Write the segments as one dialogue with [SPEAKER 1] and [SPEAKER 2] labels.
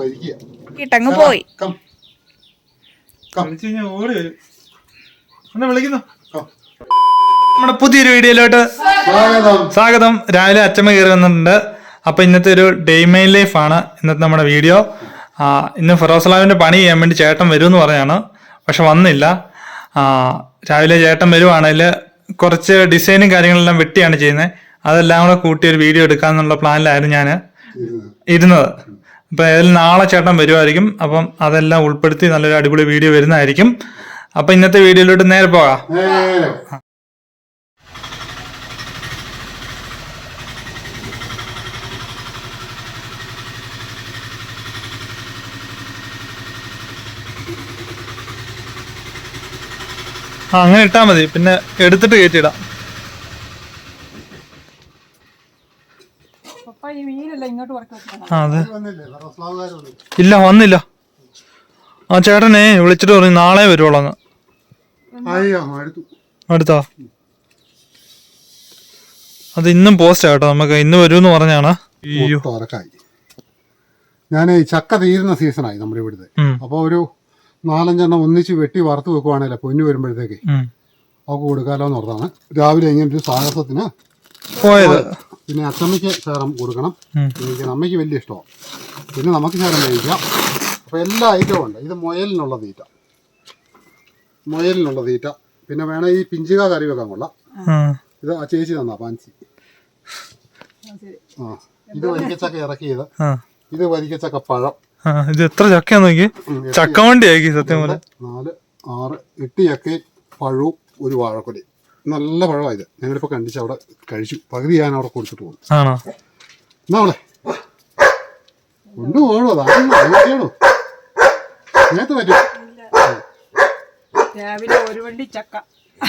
[SPEAKER 1] വരിക്കുക
[SPEAKER 2] ഇട്ടങ്ങ് പോയി.
[SPEAKER 3] നമ്മുടെ പുതിയൊരു വീഡിയോയിലോട്ട്
[SPEAKER 1] സ്വാഗതം.
[SPEAKER 3] സ്വാഗതം. രാവിലെ അച്ചമ്മ കയറി വന്നിട്ടുണ്ട്. അപ്പൊ ഇന്നത്തെ ഒരു ഡേ മൈൻ ലൈഫ് ആണ് ഇന്നത്തെ നമ്മുടെ വീഡിയോ. ഇന്ന് ഫിറോസ്ലാമിന്റെ പണി ചെയ്യാൻ വേണ്ടി ചേട്ടൻ വരും എന്ന് പറയാണ് പക്ഷെ വന്നില്ല. ആ, രാവിലെ ചേട്ടൻ വരുവാണെങ്കിൽ കുറച്ച് ഡിസൈനും കാര്യങ്ങളെല്ലാം വെട്ടിയാണ് ചെയ്യുന്നത്. അതെല്ലാം കൂടെ കൂട്ടി ഒരു വീഡിയോ എടുക്കാന്നുള്ള പ്ലാനിലായിരുന്നു ഞാൻ ഇരുന്നത്. അപ്പൊ ഏതായാലും നാളെ ചേട്ടൻ വരുമായിരിക്കും അപ്പം അതെല്ലാം ഉൾപ്പെടുത്തി നല്ലൊരു അടിപൊളി വീഡിയോ വരുന്നതായിരിക്കും. അപ്പൊ ഇന്നത്തെ വീഡിയോയിലോട്ട് നേരെ പോകാം. ആ അങ്ങനെ ഇട്ടാ മതി. പിന്നെ എടുത്തിട്ട് കയറ്റിയിടാം
[SPEAKER 2] പപ്പ ഈ മീനല്ല ഇങ്ങോട്ട് പറക്കാം
[SPEAKER 3] ആ അതെ. ഇല്ല വന്നില്ല. ആ ചേട്ടനെ വിളിച്ചിട്ട് പറഞ്ഞു നാളെ വരുവുള്ളൂ
[SPEAKER 1] അയ്യോ അടുത്തു
[SPEAKER 3] അത് ഇന്നും പോസ്റ്റ് ആട്ടോ നമുക്ക് ഇന്ന് വരൂന്ന് പറഞ്ഞാണ്.
[SPEAKER 1] ഞാൻ ചക്ക തീരുന്ന സീസണായി നമ്മുടെ ഇവിടുത്തെ.
[SPEAKER 3] അപ്പൊ
[SPEAKER 1] അപ്പോൾ ഒരു നാലഞ്ചെണ്ണം ഒന്നിച്ച് വെട്ടി വറുത്ത് വെക്കുവാണല്ലോ പൊന്നു വരുമ്പോഴത്തേക്ക്.
[SPEAKER 3] അവക്ക്
[SPEAKER 1] അവർക്ക് കൊടുക്കാലോ എന്ന് ഓർത്താണ്. രാവിലെ ഇങ്ങനെ ഒരു സാഹസത്തിന്
[SPEAKER 3] പോയത്.
[SPEAKER 1] പിന്നെ അച്ചമ്മയ്ക്ക് ശേഷം കൊടുക്കണം. എനിക്ക് അമ്മയ്ക്ക് വലിയ ഇഷ്ടമാണ് പിന്നെ നമുക്ക് ശേഷം കഴിക്കാം അപ്പോൾ എല്ലാ ഐറ്റവും ഉണ്ട്. ഇത് മുയലിനുള്ള തീറ്റ. മുയലിനുള്ള തീറ്റ. പിന്നെ വേണേ ഈ പിഞ്ചുക കറി വെക്കാൻ കൊള്ളാം. ഇത് ആ ചേച്ചി തന്നാ പാൻസി. ആ ഇത് വരിക്കച്ചക്ക ഇറക്കിയത്. ഇത് വരിക്കച്ചക്ക പഴം.
[SPEAKER 3] ഇത് എത്ര ചക്കയാന്ന് നോക്കി?
[SPEAKER 1] ഉം, എട്ട്,
[SPEAKER 3] ചക്ക വണ്ടി ആക്കി സത്യം പോലെ.
[SPEAKER 1] നാല് ആറ് എട്ട് ചക്കയും പഴവും ഒരു വാഴക്കൊടി. നല്ല പഴമാണ് ഇത്. ഞങ്ങളിപ്പോൾ കണ്ടിച്ച് അവിടെ കഴിച്ചു. പകുതി ഞാൻ അവിടെ കൊടുത്തിട്ട് പോകും.
[SPEAKER 3] ആണോ?
[SPEAKER 1] എന്നാ അവളെ കൊണ്ടുപോകണോ? അതാണോ നേരത്തെ പറ്റും.
[SPEAKER 2] രാവിലെ ഒരു വണ്ടി ചക്ക.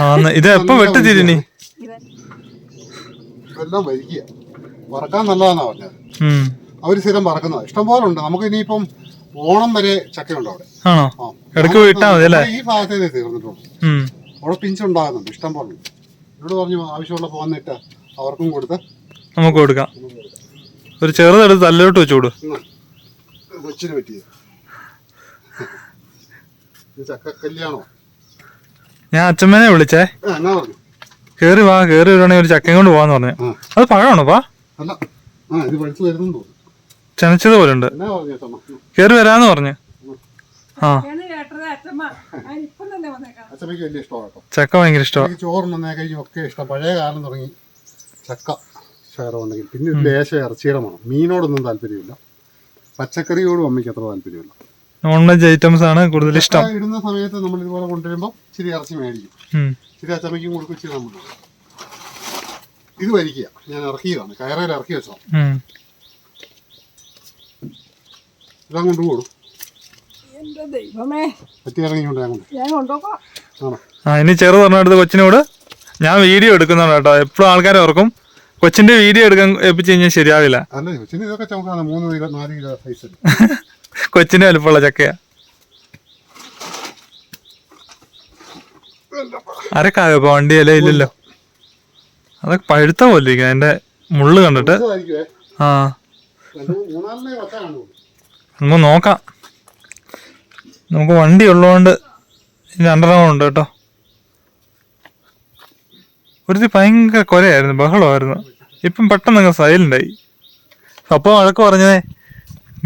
[SPEAKER 3] ആന്ന്. ഇത് എപ്പോ വെട്ടി തിരിഞ്ഞി
[SPEAKER 1] ഇതെല്ലാം വരിക്കുക വറക്കാൻ നല്ലതാന്നാ പറഞ്ഞത്. അവർ സ്ഥിരം വറക്കുന്നത്. ഇഷ്ടം പോലെ ഉണ്ട്. നമുക്ക് ഇനിയിപ്പം ഓണം വരെ ചക്കയുണ്ട് അവിടെ.
[SPEAKER 3] ഇടയ്ക്ക് വിട്ടാ മതി
[SPEAKER 1] ഈ ഭാഗത്തേ തീർന്നിട്ടുള്ളൂ. അവിടെ പിഞ്ചുണ്ടാകുന്നുണ്ട് ഇഷ്ടം പോലെ എന്നോട് പറഞ്ഞു ആവശ്യമുള്ള പോന്നിട്ട് അവർക്കും കൊടുത്ത്
[SPEAKER 3] നമുക്ക് കൊടുക്കാം. ഒരു ചെറുതെടുത്ത് തല്ലോട്ട്
[SPEAKER 1] വെച്ചോടു. കൊച്ചിന് പറ്റിയത്. ചക്ക കല്യാണോ?
[SPEAKER 3] ഞാൻ അച്ഛമ്മനെ വിളിച്ചേ.
[SPEAKER 1] ആ എന്നാ പറഞ്ഞു.
[SPEAKER 3] കേറി വാ കേറി വരുവാണെങ്കിൽ ഒരു ചക്കയും കൊണ്ട് പോവാന്ന് പറഞ്ഞു. അത് പഴമാണോ പാ
[SPEAKER 1] അല്ല. ആ ഇത് പഴുത്ത് തോന്നുന്നു.
[SPEAKER 3] ചെനച്ചത് പോലെ ഉണ്ട് കേറി വരാന്ന് പറഞ്ഞു. ആ.
[SPEAKER 1] അച്ഛമ്മയ്ക്ക് വലിയ ഇഷ്ടമാണ് കേട്ടോ.
[SPEAKER 3] ചക്ക ഭയങ്കര ഇഷ്ടമാണ്
[SPEAKER 1] ചോറുണ്ടെന്നേ കഴിഞ്ഞും ഒക്കെ ഇഷ്ടം. പഴയ കാലം തുടങ്ങി ചക്ക ഷെയറുണ്ടെങ്കിൽ പിന്നെ ഒരു ലേശ ഇറച്ചിയുടെ മണം. മീനോടൊന്നും താല്പര്യമില്ല. പച്ചക്കറിയോടും അമ്മയ്ക്ക് അത്ര താല്പര്യമില്ല.
[SPEAKER 3] നോൺ വെജ് ഐറ്റംസ് ആണ് കൂടുതൽ ഇഷ്ടം.
[SPEAKER 1] ഇടുന്ന സമയത്ത് നമ്മൾ ഇതുപോലെ കൊണ്ടുവരുമ്പോൾ ഇച്ചിരി ഇറച്ചി മേടിക്കും.
[SPEAKER 3] ചെറിയ
[SPEAKER 1] ഇച്ചിരി അച്ചമ്മയ്ക്കും കൊടുക്കും ഇച്ചിരി നമ്മൾ ഇത് വലിക്കുക ഞാൻ ഇറക്കിയതാണ്. കയറയിൽ ഇറക്കി വെച്ചതാണ്. ഇതാ കൊണ്ടുപോകും
[SPEAKER 2] ദൈവമേ.
[SPEAKER 3] ആ ഇനി ചെറു പറഞ്ഞെടുത്ത് കൊച്ചിനോട് ഞാൻ വീഡിയോ എടുക്കുന്നുണ്ട് കേട്ടോ. എപ്പോഴും ആൾക്കാരെ ഓർക്കും. കൊച്ചിന്റെ വീഡിയോ എടുക്കാൻ ഏൽപ്പിച്ചു കഴിഞ്ഞാൽ ശരിയാവില്ല.
[SPEAKER 1] അല്ല
[SPEAKER 3] കൊച്ചിന്റെ വലുപ്പമുള്ള ചക്കയാ. അരക്കായോ ഇപ്പൊ വണ്ടിയല്ലേ ഇല്ലല്ലോ. അതൊക്കെ പഴുത്ത പോലെ ഇരിക്കും അതിന്റെ മുള്ളു കണ്ടിട്ട്. ആ. നമുക്ക് നോക്കാം. നമുക്ക് വണ്ടി ഉള്ളതുകൊണ്ട് രണ്ടെണ്ണം ഉണ്ട് കേട്ടോ. ഒരുത്തി ഭയങ്കര കൊലയായിരുന്നു ബഹളമായിരുന്നു. ഇപ്പം പെട്ടെന്ന് അങ്ങ് സൈലന്റായി അപ്പോൾ വഴക്ക് പറഞ്ഞതേ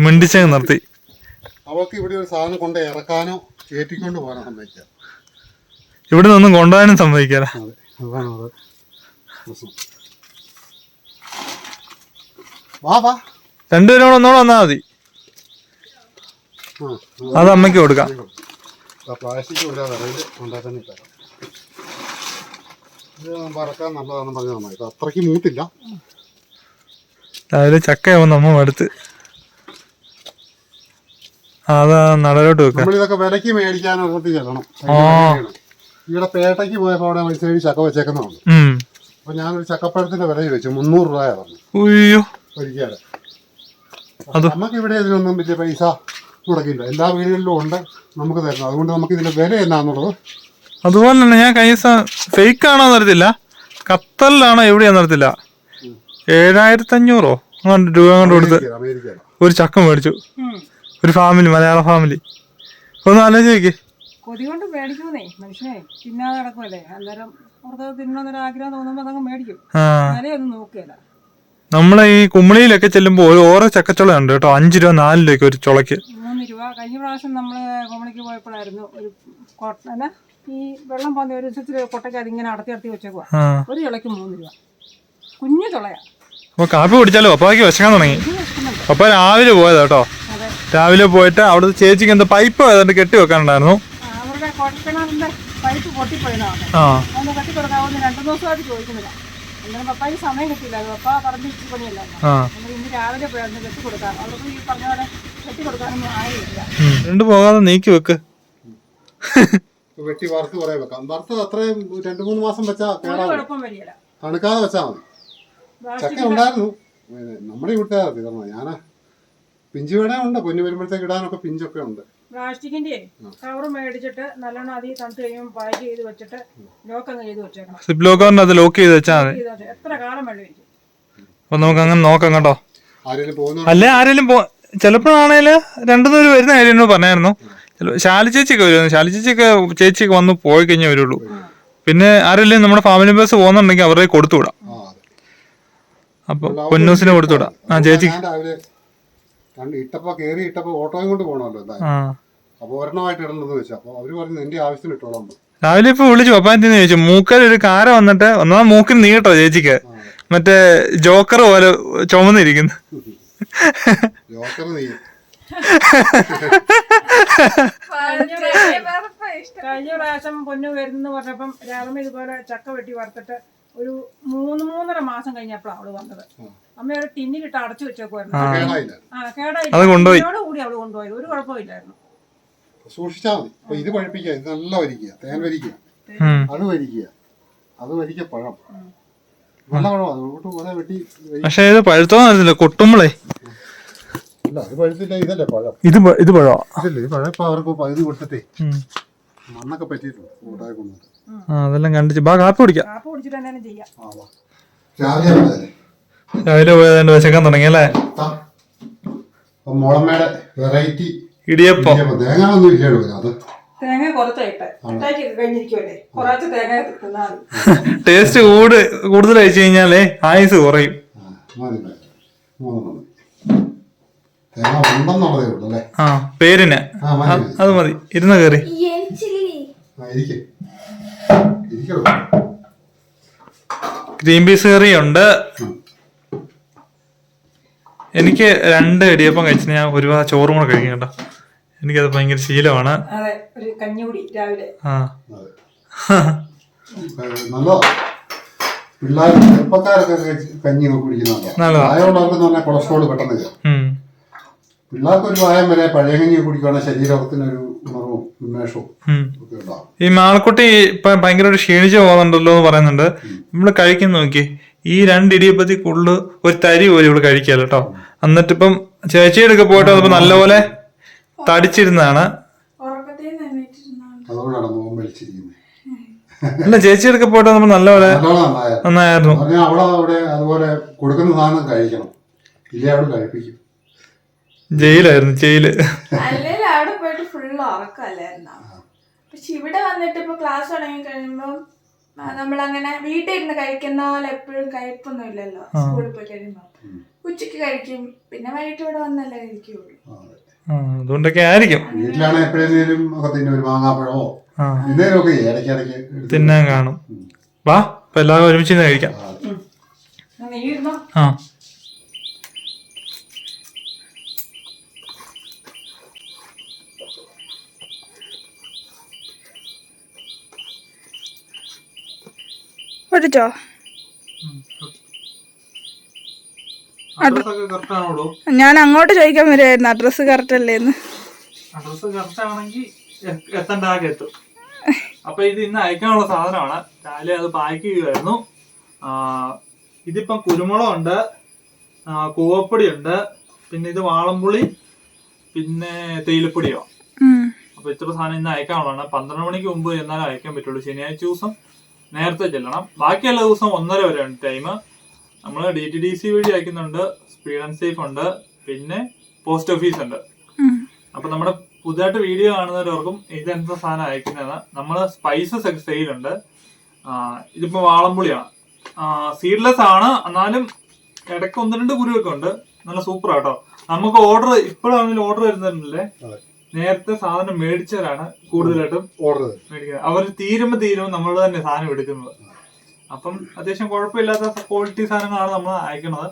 [SPEAKER 3] മിണ്ടിച്ചങ്ങ് നിർത്തി.
[SPEAKER 1] അവർക്ക് ഇവിടെ ഒരു സാധനം കൊണ്ട് ഇറക്കാനോ കയറ്റിക്കൊണ്ട് പോകാനോ സംഭവിക്കാം
[SPEAKER 3] ഇവിടെ നിന്നൊന്നും കൊണ്ടുപോകാനും സമ്മതിക്കാല
[SPEAKER 1] വാ
[SPEAKER 3] രണ്ടുപേരും കൂടെ ഒന്നുകൂടെ വന്നാൽ മതി. അത് അമ്മയ്ക്ക് കൊടുക്കാം.
[SPEAKER 1] പ്ലാസ്റ്റിക് വറക്കാൻ നല്ലതാണെന്ന് പറഞ്ഞാൽ നന്നായി ഇത് അത്രയ്ക്ക് മൂത്തില്ല.
[SPEAKER 3] രാവിലെ ചക്കയാവും നമ്മ അടുത്ത്. അതാ നടലോട്ട് വെക്കാം.
[SPEAKER 1] നമ്മളിതൊക്കെ വിലയ്ക്ക് മേടിക്കാൻ ഒരിടത്ത് ചെല്ലണം.
[SPEAKER 3] ആ.
[SPEAKER 1] ഇവിടെ പേട്ടയ്ക്ക് പോയപ്പോൾ അവിടെ മത്സരി ചക്ക
[SPEAKER 3] വെച്ചേക്കുന്നതാണ്
[SPEAKER 1] അപ്പൊ ഞാനൊരു ചക്കപ്പഴത്തിന്റെ വില ചോദിച്ചു മുന്നൂറ് രൂപ പറഞ്ഞു
[SPEAKER 3] ഉയ്യോ.
[SPEAKER 1] ഒരിക്കലും. നമുക്ക് ഇവിടെ ഇതിനൊന്നും വലിയ പൈസ മുടക്കില്ല എല്ലാ വീടുകളിലും ഉണ്ട് നമുക്ക് തരണം അതുകൊണ്ട് നമുക്ക് ഇതിന്റെ വില എന്നാന്നുള്ളത്
[SPEAKER 3] അതുപോലെ തന്നെ ഞാൻ കഴിഞ്ഞ ദിവസം ഫേക്ക് ആണോ എന്നറിയത്തില്ല ഖത്തറിലാണോ എവിടെയാണെന്ന് അറിയത്തില്ല. ഏഴായിരത്തി അഞ്ഞൂറോ അങ്ങോട്ട് രൂപ കൊണ്ട് കൊടുത്ത് ഒരു ചക്ക മേടിച്ചു. ഒരു ഫാമിലി മലയാള ഫാമിലി ഒന്ന് ആലോചിച്ച് നോക്കി.
[SPEAKER 2] കൊതി കൊണ്ട് മേടിക്കുന്നേ മനുഷ്യനെ തിന്നാതെ കിടക്കുമല്ലേ അന്നേരം അവർക്ക് തിന്നണമെന്നൊരു ആഗ്രഹം തോന്നുമ്പോൾ അതങ്ങ് മേടിക്കും.
[SPEAKER 3] ആ.
[SPEAKER 2] വിലയൊന്നും നോക്കുകയില്ല.
[SPEAKER 3] നമ്മളെ ഈ കുമളിയിലൊക്കെ ചെല്ലുമ്പോൾ ഒരു ഓരോ ചക്കച്ചുള ഉണ്ട് കേട്ടോ. അഞ്ച് രൂപ നാല് രൂപയ്ക്ക് ഒരു ചുളയ്ക്ക്.
[SPEAKER 2] മൂന്ന് രൂപ കഴിഞ്ഞ പ്രാവശ്യം നമ്മൾ കോമണിക്ക് പോയപ്പോഴായിരുന്നു ഒരു കോട്ടന അല്ല ഈ വെള്ളം പോകുന്ന ഒരു ദിവസത്തിൽ കൊട്ടയ്ക്ക് അതിങ്ങനെ അടത്തി അടത്തി വെച്ചേക്കുക ഒരു ചുളയ്ക്ക് മൂന്ന് രൂപ. കുഞ്ഞു തുളയാ.
[SPEAKER 3] അപ്പൊ കാപ്പി കുടിച്ചാലോ? അപ്പാക്ക് വിശക്കാൻ തുടങ്ങി. അപ്പോൾ രാവിലെ പോയതാ കേട്ടോ രാവിലെ പോയിട്ട് അവിടുത്തെ ചേച്ചിക്ക് എന്താ പൈപ്പ് ഏതാണ്ട് കെട്ടി വെക്കാനുണ്ടായിരുന്നു.
[SPEAKER 2] പൈപ്പ് പൊട്ടിപ്പോയതാണ്. കെട്ടി കൊടുക്കാവുന്ന രണ്ടു ദിവസമായിട്ട് ചോദിക്കുന്നില്ല. അന്നേരം പപ്പായ്ക്ക് സമയം കിട്ടിയില്ല പപ്പ പണിയല്ലായിരുന്നു. ഇന്ന് രാവിലെ പോയായിരുന്നു കെട്ടി കൊടുക്കാം. അവർക്ക് ഈ പറഞ്ഞ പോലെ കെട്ടി കൊടുക്കാനൊന്നും ആയില്ല.
[SPEAKER 3] രണ്ട് പോകാതെ നീക്കി വെക്ക്.
[SPEAKER 1] വെട്ടി വറുത്ത് കുറേ വെക്കാം. വറുത്ത് അത്രയും രണ്ട് മൂന്ന് മാസം വെച്ചാ
[SPEAKER 2] ഒരു
[SPEAKER 1] കേടാവും.
[SPEAKER 2] കുഴപ്പം വരികയില്ല
[SPEAKER 1] തണുക്കാതെ വെച്ചാൽ മതി. ചക്ക ഉണ്ടായിരുന്നു. ഏ, നമ്മുടെ ഈ വീട്ടുകാർ തീർന്നു ഞാൻ പിഞ്ച് വേണേ ഉണ്ട്. പൊന്നു വരുമ്പോഴത്തേക്ക് ഇടാനൊക്കെ പിഞ്ചൊക്കെ ഉണ്ട്.
[SPEAKER 2] പ്ലാസ്റ്റിക്കിന്റെ കവർ മേടിച്ചിട്ട് നല്ലോണം അധികം തണുത്ത് കഴിയുമ്പോൾ പാക്ക് ചെയ്ത് വെച്ചിട്ട് ലോക്ക് അങ്ങ് ചെയ്ത് വെച്ചേക്കണം.
[SPEAKER 3] സിബ് അത് ലോക്ക് ചെയ്ത് വെച്ചാൽ മതി.
[SPEAKER 2] ചെയ്ത് വെച്ചേ- എത്ര കാലം വെള്ളം ഇരിക്കും
[SPEAKER 3] അപ്പൊ നമുക്ക് അങ്ങനെ നോക്കാം കേട്ടോ.
[SPEAKER 1] ആരെങ്കിലും പോകുന്ന
[SPEAKER 3] അല്ലെ ആരെങ്കിലും പോ ചിലപ്പോഴാണേൽ രണ്ടു പേര് വരുന്ന കാര്യം എന്നോട് പറഞ്ഞായിരുന്നു. ശാലി ചേച്ചിയൊക്കെ വരുമായിരുന്നു. ശാലി ചേച്ചിയൊക്കെ ചേച്ചിയൊക്കെ വന്ന് പോയി കഴിഞ്ഞേ വരുള്ളൂ. പിന്നെ ആരെങ്കിലും നമ്മുടെ ഫാമിലി മെമ്പേഴ്സ് പോകുന്നുണ്ടെങ്കിൽ അവരുടെ കൊടുത്തു വിടാം. അപ്പൊ പൊന്നൂസിന് കൊടുത്തു വിടാം. ആ ചേച്ചി
[SPEAKER 1] രാവിലെ ഇട്ടപ്പോ കയറി ഇട്ടപ്പോ ഓട്ടോയും കൊണ്ട് പോകണമല്ലോ ഒരെണ്ണമായിട്ട് അവർ പറഞ്ഞു എന്റെ ആവശ്യത്തിന് ഇട്ടോളാം
[SPEAKER 3] രാവിലെ ഇപ്പൊ വിളിച്ചു പപ്പായത്തിന്ന് ചോദിച്ചു. മൂക്കൽ ഒരു കാര വന്നിട്ട് ഒന്നാമത് മൂക്കിന് നീട്ടോ ചേച്ചിക്ക്. മറ്റേ ജോക്കർ പോലെ ചുമന്നിരിക്കുന്നു.
[SPEAKER 1] ജോക്കർ നീ.
[SPEAKER 2] കഴിഞ്ഞ പ്രാവശ്യം പൊന്നു വരുന്നെന്ന് പറഞ്ഞപ്പം രാമ ഇതുപോലെ ചക്ക വെട്ടി വറുത്തിട്ട് ഒരു മൂന്ന് മൂന്നര മാസം കഴിഞ്ഞപ്പോഴാണ് അവൾ വന്നത്. അമ്മ ഒരു ടിന്നിലിട്ട് അടച്ചു വെച്ചേക്കുമായിരുന്നു
[SPEAKER 1] കേടായില്ല.
[SPEAKER 2] ആ കേടായി
[SPEAKER 3] അത്.
[SPEAKER 2] കൂടി അവൾ കൊണ്ടുപോയത്. ഒരു കുഴപ്പമില്ലായിരുന്നു.
[SPEAKER 1] സൂക്ഷിച്ചാൽ മതി. അപ്പൊ ഇത് പഴിപ്പിക്കുക. ഇത് നല്ല വരിക്കുക. തേൻ വരിക്കുക. അത് വരിക്കുക. അത് വരിക്ക പഴം. നല്ല പഴം അതുകൊണ്ട് കുറെ വെട്ടി
[SPEAKER 3] പക്ഷേ ഇത് പഴുത്തോന്നറിയില്ല കൊട്ടുമ്പളേ.
[SPEAKER 1] അത് പഴുത്തില്ല ഇതല്ലേ പഴം?
[SPEAKER 3] ഇത് പ- ഇത് പഴമാ
[SPEAKER 1] ഇതല്ലേ ഈ പഴം ഇപ്പൊ അവർക്ക് പകുതി കൊടുത്തിട്ടേ. മണ്ണൊക്കെ പറ്റിയിട്ടുണ്ട് കൂട്ടായി കൊണ്ടുവന്നിട്ട്
[SPEAKER 3] ആ. അതെല്ലാം കണ്ടിച്ച് ബാ കാപ്പി കുടിക്കാം.
[SPEAKER 1] രാവിലെ
[SPEAKER 3] പോയതാണ്ട് വിശക്കാൻ തുടങ്ങി അല്ലേ.
[SPEAKER 1] വെറൈറ്റി
[SPEAKER 3] ഇടിയപ്പം.
[SPEAKER 1] തേങ്ങ ഒന്നും ഇല്ലല്ലോ അത്.
[SPEAKER 2] തേങ്ങ
[SPEAKER 3] ടേസ്റ്റ് കൂട് കൂടുതൽ കഴിച്ചു കഴിഞ്ഞാലേ ആയുസ് കുറയും
[SPEAKER 1] ആ, മതി മതി. മൂന്നെണ്ണം മതി തേങ്ങ ഉണ്ടെന്നുള്ളതേ ഉള്ളൂ അല്ലേ?
[SPEAKER 3] ആ പേരിന്. അത് മതി. ഇരുന്ന് കയറി ഗ്രീൻ പീസ് കറി ഉണ്ട് എനിക്ക് രണ്ട് ഇടിയപ്പം കഴിച്ചിട്ട് ഞാൻ ഒരുപാട് ചോറും കൂടെ കഴിക്കും കേട്ടോ. എനിക്കത് ഭയങ്കര ശീലമാണ്.
[SPEAKER 2] അതെ ഒരു കഞ്ഞുകൂടി രാവിലെ.
[SPEAKER 3] ആ.
[SPEAKER 1] പിള്ളേർ ചെറുപ്പക്കാരൊക്കെ കഞ്ഞി പറഞ്ഞാൽ കൊളസ്ട്രോൾ പെട്ടെന്ന് പ്രായം വരെ കുടിക്കുകയാണെങ്കിൽ ശരീരത്തിനൊരു ഉന്മേഷവും ഒക്കെ ഉണ്ടാവും.
[SPEAKER 3] ഈ മാളക്കുട്ടി ഇപ്പൊ ഭയങ്കര ഒരു ക്ഷീണിച്ച് പോകുന്നുണ്ടല്ലോ എന്ന് പറയുന്നുണ്ട്. നമ്മൾ കഴിക്കുന്ന നോക്കി ഈ രണ്ട് ഇടിയപ്പത്തി കൂടുതൽ ഒരു തരി പോലും ഇവിടെ കഴിക്കാല്ലോ കേട്ടോ എന്നിട്ട് ഇപ്പം ചേച്ചിയുടെ ഒക്കെ പോയിട്ട് വന്നപ്പോ നല്ലപോലെ തടിച്ചിരുന്നാണ്
[SPEAKER 1] അതുകൊണ്ടാണ് മോൻ വലിച്ചിരിക്കുന്നത്
[SPEAKER 3] അല്ല ചേച്ചിയുടെ ഒക്കെ പോയിട്ട് നമ്മൾ നല്ലപോലെ നന്നായിരുന്നു.
[SPEAKER 1] അവിടെ അവിടെ അതുപോലെ കൊടുക്കുന്ന സാധനം കഴിക്കണം. ഇല്ല അവിടെ കഴിപ്പിക്കും.
[SPEAKER 3] ജയിലായിരുന്നു ജയിൽ.
[SPEAKER 4] അല്ലെങ്കിൽ അവിടെ പോയിട്ട് ഫുള്ള് ഉറക്കമല്ലായിരുന്നു? പക്ഷെ ഇവിടെ വന്നിട്ട് ഇപ്പൊ ക്ലാസ് തുടങ്ങി കഴിയുമ്പോൾ നമ്മളങ്ങനെ വീട്ടിൽ ഇരുന്ന് കഴിക്കുന്ന പോലെ എപ്പോഴും കഴിപ്പൊന്നും ഇല്ലല്ലോ സ്കൂളിൽ പോയി കഴിയുമ്പോൾ ഉച്ചയ്ക്ക് കഴിക്കും പിന്നെ വൈകിട്ട് ഇവിടെ വന്നല്ലേ കഴിക്കുള്ളൂ.
[SPEAKER 3] അതുകൊണ്ടൊക്കെ ആയിരിക്കും.
[SPEAKER 1] വീട്ടിലാണ് എപ്പോഴേലും ഒക്കെ തിന്നെ ഒരു മാങ്ങാപ്പഴമോ?
[SPEAKER 3] എന്തെങ്കിലുമൊക്കെ
[SPEAKER 1] എന്തേലും ഒക്കെ ഇടയ്ക്ക് ഇടയ്ക്ക് എടുത്ത്
[SPEAKER 3] തിന്നാൻ കാണും. വാ എല്ലാവരും ഒരുമിച്ച് കഴിക്കാം.
[SPEAKER 1] ആ,
[SPEAKER 3] കറക്റ്റ് ആണോടോ?
[SPEAKER 4] ഞാൻ അങ്ങോട്ട് ചോദിക്കാൻ വരുമായിരുന്നു കറക്റ്റ് അല്ലേന്ന്.
[SPEAKER 3] അഡ്രസ് കറക്റ്റ് ആണെങ്കിൽ എത്തേണ്ട ആകെ എത്തും. അപ്പൊ ഇത് ഇന്ന് അയക്കാനുള്ള സാധനമാണ്. രാവിലെ അത് പാക്ക് ചെയ്യുമായിരുന്നു ഇതിപ്പം കുരുമുളക് ഉണ്ട് കൂവപ്പൊടി ഉണ്ട് പിന്നെ ഇത് വാളംപുളി പിന്നെ തേയിലപ്പൊടിയോ? അപ്പൊ ഇത്ര സാധനം ഇന്ന് അയക്കാനുള്ളതാണ്. പന്ത്രണ്ട് മണിക്ക് മുമ്പ് എന്നാലും അയക്കാൻ പറ്റുള്ളൂ. ശനിയാഴ്ച ദിവസം നേരത്തെ ചെല്ലണം. ബാക്കിയുള്ള ദിവസം ഒന്നര വരെ ഉണ്ട് ടൈം നമ്മൾ ഡി ടി ഡി സി വഴി അയക്കുന്നുണ്ട്. സ്പീഡ് ആൻഡ് സേഫ് ഉണ്ട്. പിന്നെ പോസ്റ്റ് ഓഫീസ് ഉണ്ട്. അപ്പൊ നമ്മുടെ പുതുതായിട്ട് വീഡിയോ കാണുന്നവർക്കും ഇതെന്താ സാധനം അയക്കുന്നതാണ് നമ്മൾ സ്പൈസസ് ഒക്കെ സെയിലുണ്ട് ഇതിപ്പോ വാളംപുളിയാണ്. സീഡ്ലെസ് ആണ്. എന്നാലും ഇടയ്ക്ക് ഒന്ന് രണ്ട് കുരുവൊക്കെ ഉണ്ട്. നല്ല സൂപ്പർ ആട്ടോ. നമുക്ക് ഓർഡർ ഇപ്പോഴാണെങ്കിലും ഓർഡർ വരുന്നുണ്ടല്ലേ. നേരത്തെ സാധനം മേടിച്ചവരാണ് കൂടുതലായിട്ടും
[SPEAKER 1] ഓർഡർ.
[SPEAKER 3] മേടിക്കുന്നത്. അവർ തീരുമ്പോ തീരുമ്പോൾ നമ്മൾ തന്നെ സാധനം എടുക്കുന്നത്. അപ്പം അത്യാവശ്യം കുഴപ്പമില്ലാത്ത ക്വാളിറ്റി സാധനങ്ങളാണ് നമ്മൾ അയക്കുന്നത്.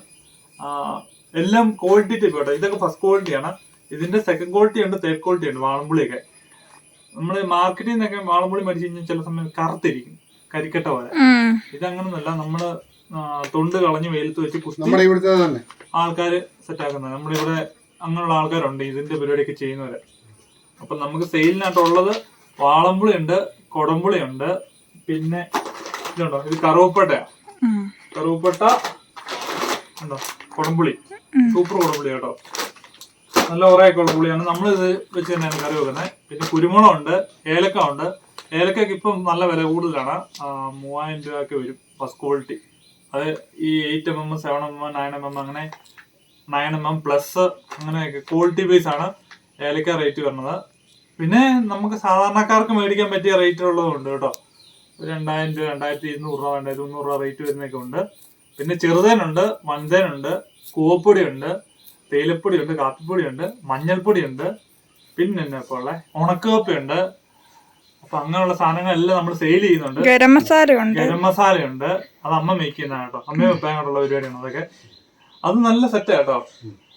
[SPEAKER 3] എല്ലാം ക്വാളിറ്റി ടൈപ്പ് കേട്ടോ. ഇതൊക്കെ ഫസ്റ്റ് ക്വാളിറ്റിയാണ് ഇതിന്റെ സെക്കൻഡ് ക്വാളിറ്റി ഉണ്ട് തേർഡ് ക്വാളിറ്റി ഉണ്ട് വാളംപുളിയൊക്കെ. നമ്മൾ മാർക്കറ്റിൽ നിന്നൊക്കെ വാളംപുളി മേടിച്ചു കഴിഞ്ഞാൽ ചില സമയം കറുത്തിരിക്കും കരിക്കട്ട പോലെ. ഇതങ്ങനൊന്നുമല്ല നമ്മൾ തൊണ്ട് കളഞ്ഞ് വെയിലത്ത് വെച്ച്
[SPEAKER 1] നമ്മുടെ ഇവിടുത്തെ തന്നെ.
[SPEAKER 3] ആൾക്കാർ സെറ്റ് ആക്കുന്നത്. നമ്മളിവിടെ ഇവിടെ അങ്ങനെയുള്ള ആൾക്കാരുണ്ട് ഇതിന്റെ പരിപാടിയൊക്കെ ചെയ്യുന്നവര്. അപ്പൊ നമുക്ക് സെയിലിനായിട്ടുള്ളത് വാളമ്പുളി ഉണ്ട് കൊടമ്പുളി ഉണ്ട് പിന്നെ ഇതുണ്ടോ? ഇത് കറുവപ്പട്ടയാ. കറുവപ്പട്ട ഉണ്ടോ? കൊടമ്പുളി. സൂപ്പർ കൊടമ്പുളി കേട്ടോ. നല്ല കുറേ കൊടമ്പുളിയാണ്. പുളിയാണ് നമ്മൾ ഇത് വെച്ച് തന്നെയാണ് കറി വെക്കുന്നത് പിന്നെ കുരുമുളക് ഉണ്ട് ഏലക്ക ഉണ്ട് ഏലക്കയ്ക്ക് ഇപ്പം നല്ല വില കൂടുതലാണ്. മൂവായിരം രൂപയൊക്കെ വരും ഫസ്റ്റ് ക്വാളിറ്റി അത് ഈ eight M M seven M M nine M M അങ്ങനെ നയൻ എം എം പ്ലസ് അങ്ങനെയൊക്കെ ക്വാളിറ്റി ബേസ് ആണ് ഏലക്ക റേറ്റ് വരുന്നത്. പിന്നെ നമുക്ക് സാധാരണക്കാർക്ക് മേടിക്കാൻ പറ്റിയ റേറ്റ് ഉള്ളതുണ്ട് കേട്ടോ. രണ്ടായിരം രൂപ രണ്ടായിരത്തി ഇരുന്നൂറ് രൂപ രണ്ടായിരത്തി മുന്നൂറ് രൂപ റേറ്റ് വരുന്നൊക്കെ ഉണ്ട്. പിന്നെ ചെറുതേനുണ്ട് വൻതേനുണ്ട് കൂവപ്പൊടിയുണ്ട് തേയിലപ്പൊടിയുണ്ട് കാപ്പിപ്പൊടിയുണ്ട് മഞ്ഞൾപ്പൊടിയുണ്ട് പിന്നെ ഇപ്പോൾ ഉള്ള? ഉണക്കുകപ്പയുണ്ട്. അപ്പൊ അങ്ങനെയുള്ള സാധനങ്ങളെല്ലാം നമ്മൾ സെയിൽ ചെയ്യുന്നുണ്ട്.
[SPEAKER 4] ഗരം മസാല ഉണ്ട്
[SPEAKER 3] ഗരം മസാലയുണ്ട്. അത് അമ്മ മേക്കുന്നതാണ് കേട്ടോ. അമ്മ വെപ്പാനുള്ള പരിപാടിയാണ് അതൊക്കെ. അത് നല്ല സെറ്റ് കേട്ടോ.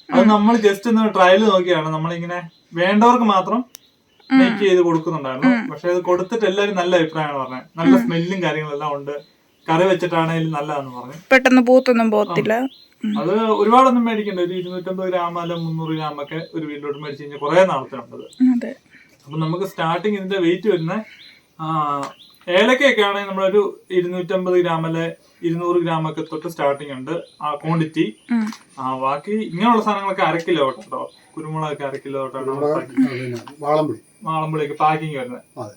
[SPEAKER 3] അത് നമ്മൾ ജസ്റ്റ് ഒന്ന് ട്രയൽ നോക്കിയാണ്. നമ്മളിങ്ങനെ വേണ്ടവർക്ക് മാത്രം മേക്ക് ചെയ്ത് കൊടുക്കുന്നുണ്ടായിരുന്നു. പക്ഷെ അത് കൊടുത്തിട്ട് എല്ലാവരും നല്ല അഭിപ്രായമാണ് പറഞ്ഞത് നല്ല സ്മെല്ലും കാര്യങ്ങളെല്ലാം ഉണ്ട്. കറി വെച്ചിട്ടാണെങ്കിലും നല്ലതാന്ന് പറഞ്ഞു.
[SPEAKER 4] പെട്ടെന്ന് പൂത്തൊന്നും പോത്തില്ല
[SPEAKER 3] അത് ഒരുപാടൊന്നും മേടിക്കണ്ട. ഒരു ഇരുന്നൂറ്റമ്പത് ഗ്രാം അല്ല മുന്നൂറ് ഗ്രാം ഒക്കെ ഒരു വീട്ടിലോട്ട് മേടിച്ച് കഴിഞ്ഞാൽ കുറെ നാളത്തിനുണ്ടത്. അപ്പൊ നമുക്ക് സ്റ്റാർട്ടിങ് ഇതിന്റെ വെയിറ്റ് വരുന്ന ഏലക്കയൊക്കെ ആണെങ്കിൽ നമ്മളൊരു ഇരുന്നൂറ്റമ്പത് ഗ്രാം അല്ലെ ഇരുന്നൂറ് ഗ്രാം ഒക്കെ തൊട്ട് സ്റ്റാർട്ടിങ് ഉണ്ട്. ആ ക്വാണ്ടിറ്റി. ആ ബാക്കി ഇങ്ങനെയുള്ള സാധനങ്ങളൊക്കെ അര കിലോ കേട്ടോ കുരുമുളകൊക്കെ അര കിലോ തൊട്ടാണ്
[SPEAKER 1] വാളംപുളി
[SPEAKER 3] മാളമ്പുളിയൊക്കെ പാക്കിങ് വരുന്നത്.
[SPEAKER 1] അതെ.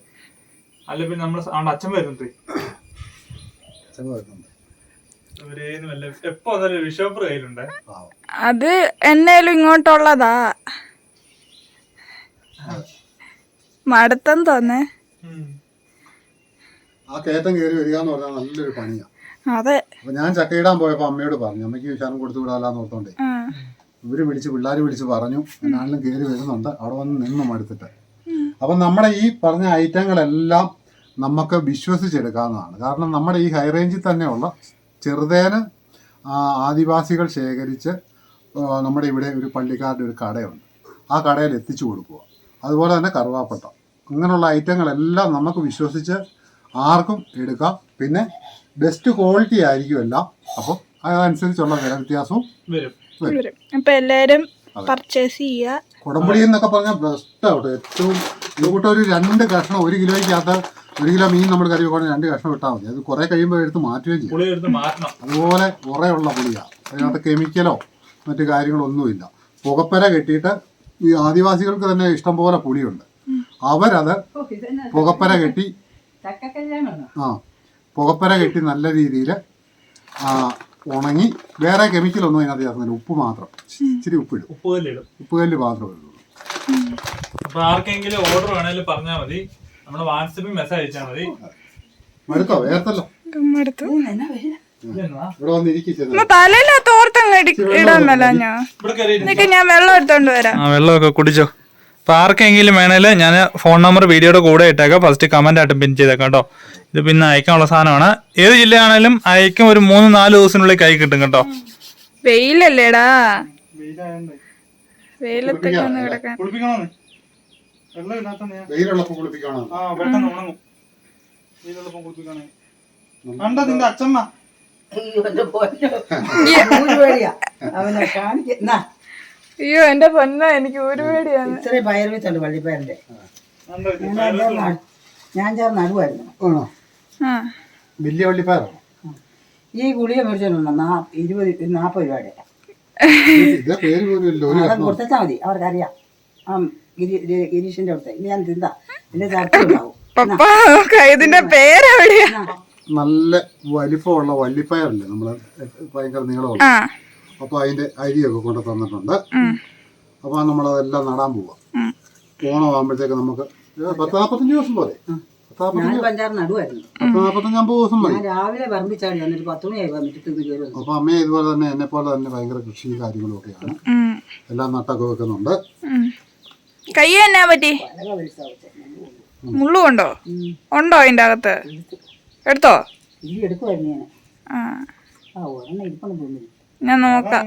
[SPEAKER 3] അല്ല പിന്നെ നമ്മൾ അവിടെ അച്ഛൻ വരുന്നുണ്ട്.
[SPEAKER 1] അച്ഛൻ വരുന്നുണ്ട്.
[SPEAKER 3] എപ്പോ കയ്യിലുണ്ട്?
[SPEAKER 4] അത് എന്നേലും ഇങ്ങോട്ടുള്ളതാ. മടുത്തം തോന്നേ.
[SPEAKER 1] ആ കയറ്റം കയറി വരിക എന്ന് പറഞ്ഞാൽ നല്ലൊരു പണിയാ.
[SPEAKER 4] അതെ.
[SPEAKER 1] അപ്പൊ ഞാൻ ചക്കയിടാൻ പോയപ്പോ അമ്മയോട് പറഞ്ഞു അമ്മയ്ക്ക് വിശാലം കൊടുത്തു വിടാലാന്ന് ഓർത്തോണ്ടേ. ഇവർ വിളിച്ച് പിള്ളേര് വിളിച്ച് പറഞ്ഞു എന്നാലും കേറി വരുന്നുണ്ട്. അവിടെ വന്ന് നിന്ന് മടുത്തിട്ട്. അപ്പൊ നമ്മുടെ ഈ പറഞ്ഞ ഐറ്റങ്ങളെല്ലാം നമുക്ക് വിശ്വസിച്ചെടുക്കാവുന്നതാണ്. കാരണം നമ്മുടെ ഈ ഹൈ റേഞ്ചിൽ തന്നെയുള്ള ചെറുതേന് ആദിവാസികൾ ശേഖരിച്ച് നമ്മുടെ ഇവിടെ ഒരു പള്ളിക്കാരുടെ ഒരു കടയുണ്ട്. ആ കടയിൽ എത്തിച്ചു കൊടുക്കുക. അതുപോലെ തന്നെ കറുവാപ്പട്ട. അങ്ങനെയുള്ള ഐറ്റങ്ങളെല്ലാം നമുക്ക് വിശ്വസിച്ച് ആർക്കും എടുക്കാം. പിന്നെ ബെസ്റ്റ് ക്വാളിറ്റി ആയിരിക്കും എല്ലാം. അപ്പം അതനുസരിച്ചുള്ള വില വ്യത്യാസവും
[SPEAKER 3] വരും.
[SPEAKER 4] അപ്പം എല്ലാവരും എല്ലാരും പർച്ചേസ് ചെയ്യുക.
[SPEAKER 1] കുടംപുളി എന്നൊക്കെ പറഞ്ഞാൽ ബെസ്റ്റ് ആവട്ടെ. ഏറ്റവും ഇതുകൂട്ട കൂട്ടം ഒരു രണ്ട് കഷ്ണം ഒരു കിലോയ്ക്കകത്ത് ഒരു കിലോ മീൻ നമ്മൾ കറി വെക്കണം രണ്ട് കഷ്ണം ഇട്ടാൽ മതി. അത് കുറേ കഴിയുമ്പോൾ എടുത്ത് മാറ്റുകയും ചെയ്യും.
[SPEAKER 3] പുളി എടുത്ത് മാറ്റണം.
[SPEAKER 1] അതുപോലെ ഉറയുള്ള പുളിയാണ് അതിനകത്ത് കെമിക്കലോ മറ്റു കാര്യങ്ങളൊന്നുമില്ല. പുകപ്പര കെട്ടിയിട്ട് ഈ ആദിവാസികൾക്ക് തന്നെ ഇഷ്ടം ഇഷ്ടംപോലെ പുളിയുണ്ട്. അവരത് പുകപ്പര കെട്ടി ആ പുകപ്പര കെട്ടി നല്ല രീതിയിൽ ഉണങ്ങി വേറെ കെമിക്കൽ കെമിക്കലൊന്നും അതിനകത്ത് ചേർന്നില്ല ഉപ്പ് മാത്രം. ഇച്ചിരി ഉപ്പിടും.
[SPEAKER 3] ഉപ്പ് കല്ലിടും
[SPEAKER 1] ഉപ്പ് കല്ല് മാത്രമേ ഉള്ളൂ.
[SPEAKER 3] അപ്പൊ ആർക്കെങ്കിലും ഓർഡർ വേണേലും പറഞ്ഞാൽ മതി. നമ്മുടെ വാട്സപ്പിൽ മെസ്സേജ് അയച്ചാൽ മതി.
[SPEAKER 1] മടുത്തോ? വേർത്തല്ലോ
[SPEAKER 4] തലയില തോർത്തങ്ങ് ഇടാൻ മേല ഞാൻ. ഞാൻ വെള്ളം എടുത്തോണ്ട് വരാം.
[SPEAKER 3] ആ വെള്ളമൊക്കെ കുടിച്ചോ. അപ്പൊ ആർക്കെങ്കിലും വേണേൽ ഞാൻ ഫോൺ നമ്പർ വീഡിയോയുടെ കൂടെ ഇട്ടേക്കാം. ഫസ്റ്റ് കമന്റ് ആയിട്ട് പിൻ ചെയ്തേക്കാം കേട്ടോ. ഇത് പിന്നെ അയക്കാനുള്ള സാധനമാണ്. ഏത് ജില്ലയാണേലും അയക്കും ഒരു മൂന്ന് നാല് ദിവസത്തിനുള്ളിൽ കൈ കിട്ടും കേട്ടോ.
[SPEAKER 4] വെയിലല്ലേടാ? വെയിലത്തൊക്കെ ഒന്ന് കിടക്കാൻ.
[SPEAKER 3] അച്ഛമ്മ
[SPEAKER 4] അയ്യോ എന്റെ പൊന്ന. എനിക്ക് ഒരു പേടിയാണ്
[SPEAKER 5] ഇത്രയും പയർ വിത്തുണ്ട്
[SPEAKER 3] ഇത്?
[SPEAKER 5] ഞാൻ ചേർന്ന് നടുവായിരുന്നു.
[SPEAKER 1] വലിയ വള്ളിപ്പാരോ
[SPEAKER 5] ഈ ഗുളിക മേടിച്ചിട്ടുണ്ട് ഇരുപത് നാൽപ്പത് രൂപയുടെ.
[SPEAKER 1] ഇതേ പേര് പോലും ഇല്ല ഒരു
[SPEAKER 5] അത്
[SPEAKER 1] കഷ്ണം
[SPEAKER 5] കൊടുത്താൽ മതി. അവർക്കറിയാം. ആ ഗിരി ഗിരി- ഗിരീഷിന്റെ അടുത്ത്. ഇനി ഞാൻ തിന്താ എന്റെ
[SPEAKER 4] ഇതിന്റെ പേരെവിടെയാ.
[SPEAKER 1] നല്ല വലിപ്പമുള്ള വല്ലിപ്പയറല്ലേ നമ്മൾ ഭയങ്കര നീളമുള്ള. അപ്പൊ അതിന്റെ അരിയൊക്കെ കൊണ്ട് തന്നിട്ടുണ്ട്. അപ്പൊ നമ്മളതെല്ലാം നടാൻ പോവാം. ഓണം ആകുമ്പോഴത്തേക്ക് നമുക്ക് പത്ത് നാൽപ്പത്തഞ്ച് ദിവസം പോലെ നാൽപ്പത്തഞ്ച്
[SPEAKER 5] അഞ്ചാറ് നടുവായിരുന്നു.
[SPEAKER 1] പത്ത് നാൽപ്പത്തഞ്ച് അമ്പത് ദിവസം മതി
[SPEAKER 5] ഞാൻ രാവിലെ പറമ്പിച്ചാടി എന്നിട്ട് പത്ത് മണിയായി വന്നിട്ട് കയറി വന്നു.
[SPEAKER 1] അപ്പോൾ അമ്മയെ ഇതുപോലെ തന്നെ എന്നെ പോലെ തന്നെ ഭയങ്കര കൃഷി കാര്യങ്ങളും ഒക്കെയാണ്. എല്ലാം നട്ടൊക്കെ വെക്കുന്നുണ്ട്.
[SPEAKER 6] കൈ എന്നാ പറ്റി?
[SPEAKER 5] പലക
[SPEAKER 6] മുള്ളു ഉണ്ടോ ഉണ്ടോ അതിന്റെ അകത്ത്? എടുത്തോ.
[SPEAKER 5] ഇല്ലി എടുക്കുമായിരുന്നു ഞാൻ.
[SPEAKER 6] ആ.
[SPEAKER 5] ആ ഒരെണ്ണം ഇരിപ്പണം തോന്നുന്നു
[SPEAKER 6] ഞാൻ നോക്കാം.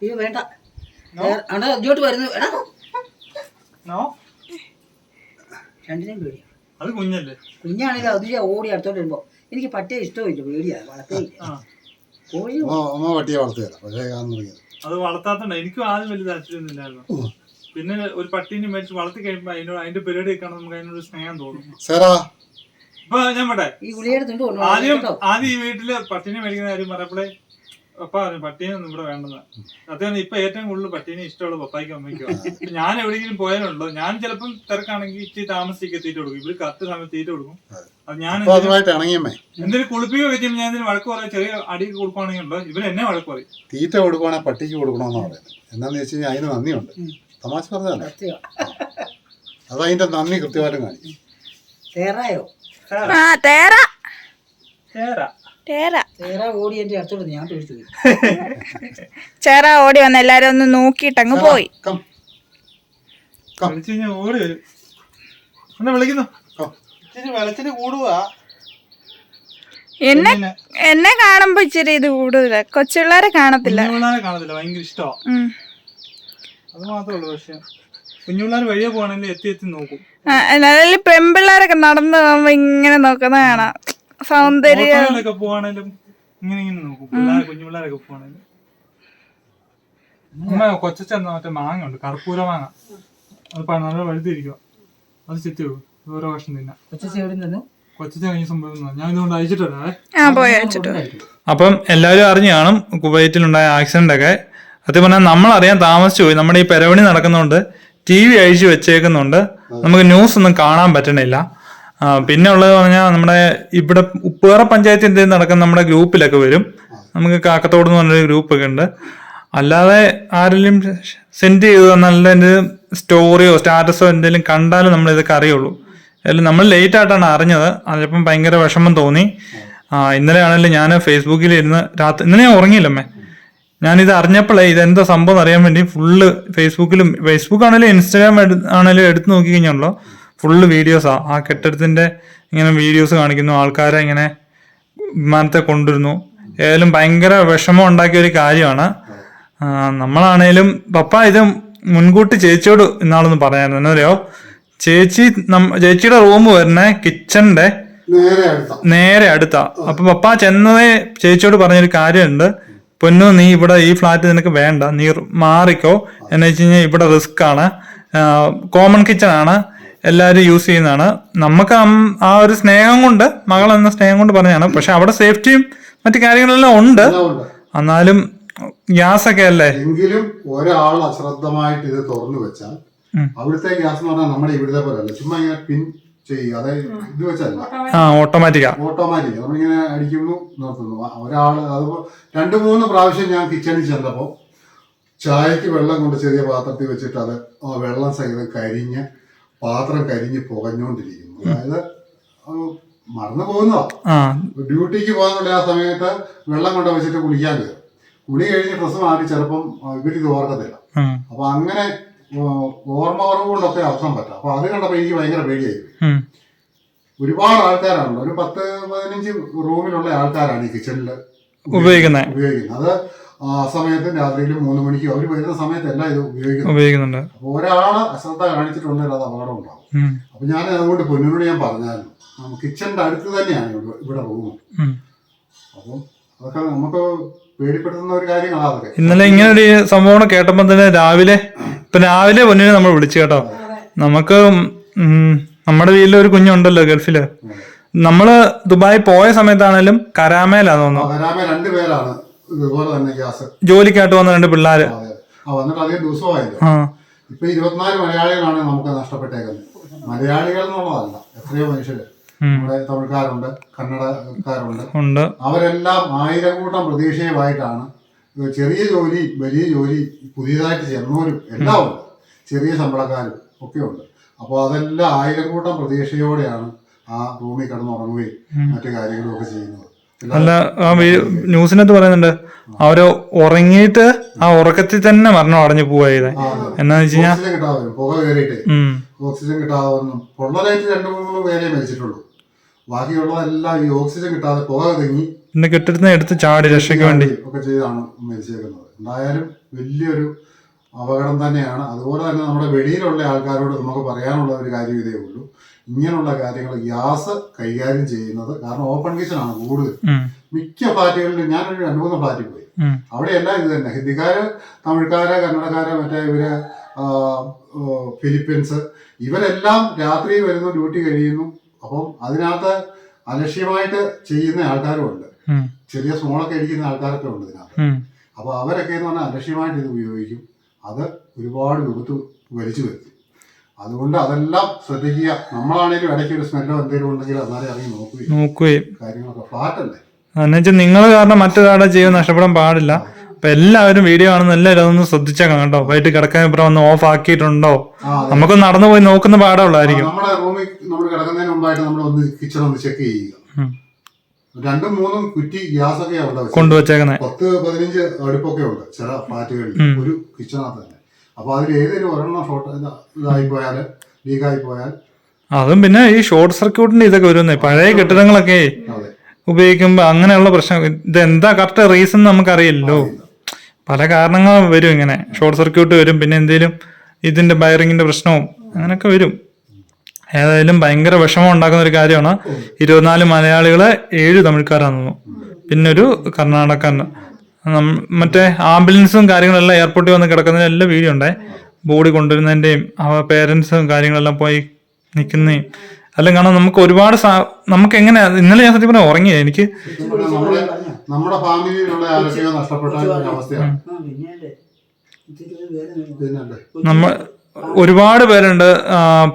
[SPEAKER 5] ഇത് വേണ്ട. അവിടെ ഇങ്ങോട്ട് വരുന്നു. എടാ.
[SPEAKER 3] നോ
[SPEAKER 5] രണ്ടിനെയും പേടിയാ.
[SPEAKER 3] അത് കുഞ്ഞല്ലേ?
[SPEAKER 5] കുഞ്ഞാണെങ്കിൽ അതിലെ ഓടി അടുത്തോട്ട് വരുമ്പോ എനിക്ക് പട്ടിയെ ഇഷ്ടമില്ല പേടിയാണ് വളർത്തേയില്ല
[SPEAKER 3] ആ
[SPEAKER 5] കോഴി
[SPEAKER 1] അമ്മ പട്ടിയെ വളർത്തി തരാം പക്ഷേ
[SPEAKER 3] അത് വളർത്താത്തോണ്ട് എനിക്കും ആദ്യം വലിയ താല്പര്യമൊന്നുമില്ലായിരുന്നു പിന്നെ ഒരു പട്ടീനെ മേടിച്ച് വളർത്തി കഴിയുമ്പോ അതിനോട് അതിന്റെ പരിപാടി കാണാൻ നമുക്ക് അതിനോട് സ്നേഹം തോന്നും.
[SPEAKER 1] സേറാ.
[SPEAKER 3] ഇപ്പൊ ഞാൻ പറ്റേ
[SPEAKER 5] ഈ ഗുളിയുടെ തുണ്ട് കൊണ്ടുപോകണം
[SPEAKER 3] ആദ്യം ആദ്യം ഈ വീട്ടിൽ പട്ടീനെ മേടിക്കുന്ന കാര്യം പറഞ്ഞപ്പോഴേ പപ്പ പറഞ്ഞു പട്ടീനെ ഒന്നും ഇവിടെ വേണ്ടെന്ന്. അദ്ദേഹം ഇപ്പൊ ഏറ്റവും കൂടുതൽ പട്ടീനെ ഇഷ്ടമുള്ള പപ്പായ്ക്കും അമ്മയ്ക്കും ഞാൻ എവിടെയെങ്കിലും പോയാലുണ്ടോ? ഞാൻ ചിലപ്പം തിരക്കാണെങ്കിൽ ഇച്ചിരി താമസിക്കുക തീറ്റ കൊടുക്കും. ഇവർ കറക്റ്റ് സമയത്ത് തീറ്റ കൊടുക്കും. അത് ഞാൻ എന്തെങ്കിലും കുളിപ്പിക്കുക വെച്ചാൽ ഞാൻ ഇതിന് വഴക്ക് പറയാം ചെറിയ അടി കൊടുക്കുവാണെങ്കിൽ ഉണ്ടോ? ഇവർ എന്നെ വഴക്ക് പറയും.
[SPEAKER 1] തീറ്റ കൊടുക്കുവാണെങ്കിൽ പട്ടിക്ക് കൊടുക്കണമെന്ന് പറയുന്നത്. എന്നാന്ന് വെച്ച് കഴിഞ്ഞാൽ അതിന് നന്ദിയുണ്ട്. തമാശ പറഞ്ഞതല്ല? അത് അതിന്റെ നന്ദി കൃത്യമായിട്ടും കാണിക്കും.
[SPEAKER 5] തേറായോ?
[SPEAKER 6] ആ തേറ.
[SPEAKER 3] ചേരാ
[SPEAKER 6] തേറ. ചേറ ഓടി വന്ന് എല്ലാരും ഒന്ന് നോക്കിട്ട് അങ്ങ് പോയി.
[SPEAKER 3] എന്നാ
[SPEAKER 6] എന്നെ കാണുമ്പോ ഇച്ചിരി ഇത് കൂടുതല. കൊച്ചുള്ളാരെ കാണത്തില്ല.
[SPEAKER 3] കാണത്തില്ല. ഭയങ്കര ഇഷ്ടമാ
[SPEAKER 6] ഉം.
[SPEAKER 3] അത് മാത്രമേ ഉള്ളൂ പക്ഷെ. കുഞ്ഞുപിള്ളാർ വഴിയെ പോകണമെങ്കിൽ എത്തി എത്തി നോക്കും.
[SPEAKER 6] പെൺപിള്ളേരൊക്കെ നടന്നു പോകുമ്പോ ഇങ്ങനെ നോക്കുന്ന കാണാം. സൗന്ദര്യം.
[SPEAKER 3] ഓട്ടോയിലൊക്കെ പോവാണേലും ഇങ്ങനെ ഇങ്ങനെ നോക്കും. പിള്ളേരെ കുഞ്ഞു പിള്ളേരൊക്കെ പോവാണേലും. അമ്മ കൊച്ചെന്ന മറ്റേ മാങ്ങ ഉണ്ട് കർപ്പൂര മാങ്ങ. അത് പ- നല്ല വഴുതിരിക്കുക അത് ചെത്തി വെക്കും. ഓരോ വർഷം തിന്നാ കൊച്ചച്ച കഴിഞ്ഞ സംഭവം ഞാൻ ഇതുകൊണ്ട് അയച്ചിട്ട്
[SPEAKER 6] ആ പോയി അയച്ചിട്ട്.
[SPEAKER 3] അപ്പം എല്ലാവരും അറിഞ്ഞു കാണും കുവൈറ്റിലുണ്ടായ ആക്സിഡന്റ് ഒക്കെ. സത്യം പറഞ്ഞാൽ നമ്മൾ അറിയാൻ താമസിച്ചു പോയി. നമ്മുടെ ഈ പെരവണി നടക്കുന്നതുകൊണ്ട് ടി വി അഴിച്ചു വെച്ചേക്കുന്നുണ്ട്. നമുക്ക് ന്യൂസ് ഒന്നും കാണാൻ പറ്റണില്ല. പിന്നെ ഉള്ളത് പറഞ്ഞാൽ നമ്മുടെ ഇവിടെ ഉപ്പേറ പഞ്ചായത്ത് എന്തെങ്കിലും നടക്കുന്ന നമ്മുടെ ഗ്രൂപ്പിലൊക്കെ വരും. നമുക്ക് കാക്കത്തോട് എന്ന് പറഞ്ഞൊരു ഗ്രൂപ്പൊക്കെ ഉണ്ട്. അല്ലാതെ ആരെങ്കിലും സെൻഡ് ചെയ്ത് തന്നാൽ എന്റെ സ്റ്റോറിയോ സ്റ്റാറ്റസോ എന്തെങ്കിലും കണ്ടാലും നമ്മൾ ഇതൊക്കെ അറിയുള്ളൂ. അല്ലെങ്കിൽ നമ്മൾ ലേറ്റ് ആയിട്ടാണ് അറിഞ്ഞത്. അതിപ്പം ഭയങ്കര വിഷമം തോന്നി. ആ ഇന്നലെ ആണെങ്കിലും ഞാൻ ഫേസ്ബുക്കിൽ ഇരുന്ന് രാത്രി ഇന്നലെ ഞാൻ ഉറങ്ങിയില്ലമ്മേ. ഞാനിത് അറിഞ്ഞപ്പോഴേ ഇതെന്താ സംഭവം അറിയാൻ വേണ്ടി ഫുള്ള് ഫേസ്ബുക്കിലും ഫേസ്ബുക്ക് ആണെങ്കിലും ഇൻസ്റ്റാഗ്രാം ആണെങ്കിലും എടുത്ത് നോക്കി കഴിഞ്ഞാണല്ലോ. ഫുള്ള് വീഡിയോസാ ആ കെട്ടിടത്തിന്റെ ഇങ്ങനെ വീഡിയോസ് കാണിക്കുന്നു. ആൾക്കാരെ ഇങ്ങനെ വിമാനത്തെ കൊണ്ടുവരുന്നു. ഏതായാലും ഭയങ്കര വിഷമം ഉണ്ടാക്കിയ ഒരു കാര്യമാണ്. നമ്മളാണേലും പപ്പ ഇത് മുൻകൂട്ടി ചേച്ചിയോട് ഇന്നാളൊന്ന് പറയായിരുന്നു. എന്നറിയോ ചേച്ചി ചേച്ചിയുടെ റൂം വരുന്ന കിച്ചണിന്റെ
[SPEAKER 1] അടുത്ത.
[SPEAKER 3] നേരെ അടുത്താ. അപ്പൊ പപ്പ ചെന്നതേ ചേച്ചിയോട് പറഞ്ഞൊരു കാര്യമുണ്ട്. പൊന്നു നീ ഇവിടെ ഈ ഫ്ലാറ്റ് നിനക്ക് വേണ്ട. നീ മാറിക്കോ. എന്ന് വെച്ച് കഴിഞ്ഞാൽ ഇവിടെ റിസ്ക് ആണ്. കോമൺ കിച്ചൺ ആണ്. എല്ലാവരും യൂസ് ചെയ്യുന്നതാണ്. നമുക്ക് ആ ഒരു സ്നേഹം കൊണ്ട് മകൾ എന്ന സ്നേഹം കൊണ്ട് പറഞ്ഞാണ് പക്ഷെ അവിടെ സേഫ്റ്റിയും മറ്റു കാര്യങ്ങളെല്ലാം ഉണ്ട്. എന്നാലും ഗ്യാസ് ഒക്കെ അല്ലേ?
[SPEAKER 1] എങ്കിലും ഒരാൾ അശ്രദ്ധമായിട്ട് ഇത് തുറന്നു വെച്ചാൽ അവിടുത്തെ ഗ്യാസ് എന്ന് പറഞ്ഞാൽ നമ്മുടെ ഇവിടുത്തെ പോലെ അല്ല. ചുമ്മാ ഇങ്ങനെ പിൻ ചെയ്യുക. അതായത് ഇത് വെച്ചല്ല.
[SPEAKER 3] ആ ഓട്ടോമാറ്റിക്കാ
[SPEAKER 1] ഓട്ടോമാറ്റിക് നമ്മളിങ്ങനെ അടിക്കുന്നു നിർത്തുന്നു. ഒരാൾ അതിപ്പോ രണ്ടു മൂന്ന് പ്രാവശ്യം ഞാൻ കിച്ചണിൽ ചെന്നപ്പോ ചായക്ക് വെള്ളം കൊണ്ട് ചെറിയ പാത്രത്തിൽ വെച്ചിട്ട് അത് ആ വെള്ളം സഹിതം കരിഞ്ഞ് പാത്രം കരിഞ്ഞ് പുകഞ്ഞുകൊണ്ടിരിക്കുന്നു അതായത് അത് മറന്നു പോകുന്നതാ. ഡ്യൂട്ടിക്ക് പോകാനുള്ള ആ സമയത്ത് വെള്ളം കൊണ്ട് വെച്ചിട്ട് കുളിക്കാൻ കയറും. കുളി കഴിഞ്ഞ് ഡ്രസ്സ് മാറി ചിലപ്പം ഇവരിത് ഓർക്കത്തില്ല. അപ്പൊ അങ്ങനെ ഓർമ്മ കുറവ് കൊണ്ടൊക്കെ അർത്ഥം പറ്റാം. അപ്പൊ അത് കണ്ടപ്പോ എനിക്ക് ഭയങ്കര പേടിയായി. ഒരുപാട് ആൾക്കാരാണല്ലോ ഒരു പത്ത് പതിനഞ്ച് റൂമിലുള്ള ആൾക്കാരാണ് ഈ കിച്ചണിൽ
[SPEAKER 3] ഉപയോഗിക്കുന്നത്
[SPEAKER 1] ഉപയോഗിക്കുന്നത് അത് സമയത്തും രാത്രിയിലും മൂന്ന് മണിക്ക് അവർ വരുന്ന സമയത്തല്ല ഇത്
[SPEAKER 3] ഉപയോഗിക്കുന്നുണ്ട്.
[SPEAKER 1] അപ്പൊ ഒരാൾ അശ്രദ്ധ കാണിച്ചിട്ടുണ്ടെങ്കിൽ അത് അപകടം ഉണ്ടാവും. അപ്പൊ ഞാൻ അതുകൊണ്ട് പൊന്നിനോട് ഞാൻ പറഞ്ഞായിരുന്നു. കിച്ചന്റെ അടുത്ത് തന്നെയാണ് ഇവിടെ- പോകുന്നത് റൂം. അപ്പം അതൊക്കെ നമുക്ക് പേടിപ്പെടുത്തുന്ന ഒരു കാര്യങ്ങളാണ് അതൊക്കെ.
[SPEAKER 3] ഇന്നലെ ഇങ്ങനെ ഒരു സംഭവം കേട്ടപ്പോൾ തന്നെ രാവിലെ ഇപ്പൊ രാവിലെ പൊന്നിനെ നമ്മൾ വിളിച്ചു കേട്ടോ. നമുക്ക് നമ്മുടെ വീട്ടിൽ ഒരു കുഞ്ഞുണ്ടല്ലോ ഗൾഫിൽ. നമ്മൾ ദുബായി പോയ സമയത്താണേലും കരാമേലാന്ന് തോന്നുന്നു.
[SPEAKER 1] വരാമ രണ്ടുപേരാണ് ഇതുപോലെ തന്നെ ഗ്യാസ്.
[SPEAKER 3] ജോലിക്കായിട്ട് വന്ന രണ്ട് പിള്ളേര്.
[SPEAKER 1] വന്നിട്ട് അധികം ദിവസമായില്ല? ഇപ്പൊ ഇരുപത്തിനാല് മലയാളികളാണ് നമുക്ക് നഷ്ടപ്പെട്ടേക്കുന്നത്. മലയാളികൾ എന്നുള്ളതല്ല എത്രയോ മനുഷ്യര്. നമ്മുടെ തമിഴ്ക്കാരുണ്ട് കന്നഡക്കാരുണ്ട്. അവരെല്ലാം ആയിരം കൂട്ടം പ്രതീക്ഷയുമായിട്ടാണ് ചെറിയ ജോലി വലിയ ജോലി പുതിയതായിട്ട് ചെന്നവരും എല്ലാം ഉണ്ട് ചെറിയ ശമ്പളക്കാരും ഒക്കെ ഉണ്ട് അപ്പോൾ അതെല്ലാം ആയിരം കൂട്ടം പ്രതീക്ഷയോടെയാണ് ആ ഭൂമി കിടന്നുറങ്ങുകയും മറ്റു കാര്യങ്ങളും ഒക്കെ ചെയ്യുന്നത്.
[SPEAKER 3] അല്ല ന്യൂസിനകത്ത് പറയുന്നുണ്ട് അവർ ഉറങ്ങിയിട്ട് ആ ഉറക്കത്തിൽ തന്നെ മരണം അടഞ്ഞു
[SPEAKER 1] അതെ.
[SPEAKER 3] എന്നാന്ന് വെച്ച് കഴിഞ്ഞാൽ
[SPEAKER 1] പുക കയറിയിട്ട്. ഓക്സിജൻ കിട്ടാതെ പൊള്ളലായിട്ട് രണ്ട് മൂന്ന് പേരെ മരിച്ചിട്ടുള്ളൂ. ബാക്കിയുള്ളതെല്ലാം ഈ ഓക്സിജൻ കിട്ടാതെ പുക തെങ്ങി
[SPEAKER 3] പിന്നെ കെട്ടിടത്തിന് എടുത്ത് ചാടി രക്ഷയ്ക്ക് വേണ്ടി.
[SPEAKER 1] ഒക്കെ ചെയ്താണ് മരിച്ചേക്കുന്നത്. എന്തായാലും വലിയൊരു അപകടം തന്നെയാണ്. അതുപോലെ തന്നെ നമ്മുടെ വെളിയിലുള്ള ആൾക്കാരോട് നമുക്ക് പറയാനുള്ള ഒരു കാര്യം ഇതേ ഉള്ളൂ. ഇങ്ങനെയുള്ള കാര്യങ്ങൾ ഗ്യാസ് കൈകാര്യം ചെയ്യുന്നത് കാരണം ഓപ്പൺ കിച്ചൺ ആണ് കൂടുതൽ മിക്ക പാർട്ടികളിലും ഞാനൊരു രണ്ടു മൂന്ന് പാർട്ടി പോയി.
[SPEAKER 3] അവിടെ
[SPEAKER 1] എല്ലാം ഇത് തന്നെ. ഹിന്ദിക്കാര് തമിഴ്ക്കാര് കന്നഡക്കാര് മറ്റേ ഇവർ ഫിലിപ്പീൻസ് ഇവരെല്ലാം രാത്രി വരുന്നു ഡ്യൂട്ടി കഴിയുന്നു. അപ്പം അതിനകത്ത് അലക്ഷ്യമായിട്ട് ചെയ്യുന്ന ആൾക്കാരും ഉണ്ട് ചെറിയ സ്മോളൊക്കെ അടിക്കുന്ന ആൾക്കാരൊക്കെ ഉണ്ട് ഇതിനകത്ത്. അപ്പൊ അവരൊക്കെ എന്ന് പറഞ്ഞാൽ അലക്ഷ്യമായിട്ട് ഇത് ഉപയോഗിക്കും. അത് ഒരുപാട് വിപത്ത് വലിച്ചു വരുത്തി. അതുകൊണ്ട് അതെല്ലാം ശ്രദ്ധിക്കുക. നമ്മളാണെങ്കിലും ഇടയ്ക്ക് ഒരു സ്മെല്ലോ എന്തെങ്കിലും ഉണ്ടെങ്കിൽ അന്നേരം ഇറങ്ങി നോക്കുകയും
[SPEAKER 3] നോക്കുകയും.
[SPEAKER 1] കാര്യങ്ങളൊക്കെ. ഫ്ലാറ്റ് അല്ലേ
[SPEAKER 3] എന്നുവെച്ചാൽ നിങ്ങൾ കാരണം മറ്റൊരാളുടെ ജീവൻ നഷ്ടപ്പെടാൻ പാടില്ല. അപ്പൊ എല്ലാവരും വീഡിയോ കാണുന്ന എല്ലാവരും അതൊന്ന് ശ്രദ്ധിച്ചേക്കാം കേട്ടോ വൈകിട്ട് കിടക്കാൻ ഇപ്പുറം ഒന്ന് ഓഫ് ആക്കിയിട്ടുണ്ടോ? നമുക്ക് നടന്നു പോയി നോക്കുന്ന പാടുള്ളായിരിക്കും
[SPEAKER 1] നമ്മുടെ റൂമിൽ നമ്മൾ കിടക്കുന്നതിന് മുമ്പായിട്ട് നമ്മൾ ഒന്ന് കിച്ചൺ ഒന്ന് ചെക്ക് ചെയ്യുക. രണ്ടും മൂന്നും കുറ്റി ഗ്യാസ് ഒക്കെ അവിടെ.
[SPEAKER 3] കൊണ്ടുവച്ചേക്കുന്നത്
[SPEAKER 1] പത്ത് പതിനഞ്ച് അടുപ്പൊക്കെ ഉണ്ട്. ചില ഫ്ലാറ്റുകളിൽ. ഒരു കിച്ചണകത്ത് തന്നെ. അപ്പൊ അതിൽ ഏതൊരു ഒരെണ്ണം ഫോട്ടോ ഇതായി പോയാൽ ലീക്കായി പോയാൽ
[SPEAKER 3] അതും പിന്നെ ഈ ഷോർട്ട് സർക്യൂട്ടിന്റെ ഇതൊക്കെ വരുന്നേ. പഴയ കെട്ടിടങ്ങളൊക്കെ
[SPEAKER 1] അതെ.
[SPEAKER 3] ഉപയോഗിക്കുമ്പോൾ അങ്ങനെയുള്ള പ്രശ്നം. ഇതെന്താ കറക്റ്റ് റീസൺ നമുക്കറിയില്ലല്ലോ. പല കാരണങ്ങളും വരും ഇങ്ങനെ. ഷോർട്ട് സർക്യൂട്ട് വരും പിന്നെ എന്തെങ്കിലും ഇതിന്റെ ബയറിങ്ങിന്റെ പ്രശ്നവും അങ്ങനെയൊക്കെ വരും. ഏതായാലും ഭയങ്കര വിഷമം ഉണ്ടാക്കുന്ന ഒരു കാര്യമാണ് ഇരുപത്തിനാല് മലയാളികളെ ഏഴ് തമിഴ്ക്കാരാണെന്നു പിന്നെ ഒരു മറ്റേ ആംബുലൻസും കാര്യങ്ങളെല്ലാം എയർപോർട്ടിൽ വന്ന് കിടക്കുന്നതിന് എല്ലാം വീഡിയോ ഉണ്ടേ ബോഡി കൊണ്ടുവരുന്നതിന്റെയും അവ പേരൻസും കാര്യങ്ങളെല്ലാം പോയി നിൽക്കുന്നതും. എല്ലാം കാരണം നമുക്ക് ഒരുപാട് നമുക്ക് എങ്ങനെ ഇന്നലെ ഞാൻ സത്യം പറഞ്ഞാൽ ഉറങ്ങിയ എനിക്ക്.
[SPEAKER 1] നമ്മുടെ ഫാമിലിയിലുള്ള ആരോഗ്യം നഷ്ടപ്പെട്ട ഒരു അവസ്ഥയാണ്.
[SPEAKER 5] ആ പിന്നീട് ഇത്തിരി പേര്
[SPEAKER 1] പിന്നല്ലേ.
[SPEAKER 3] നമ്മ ഒരുപാട് പേരുണ്ട്.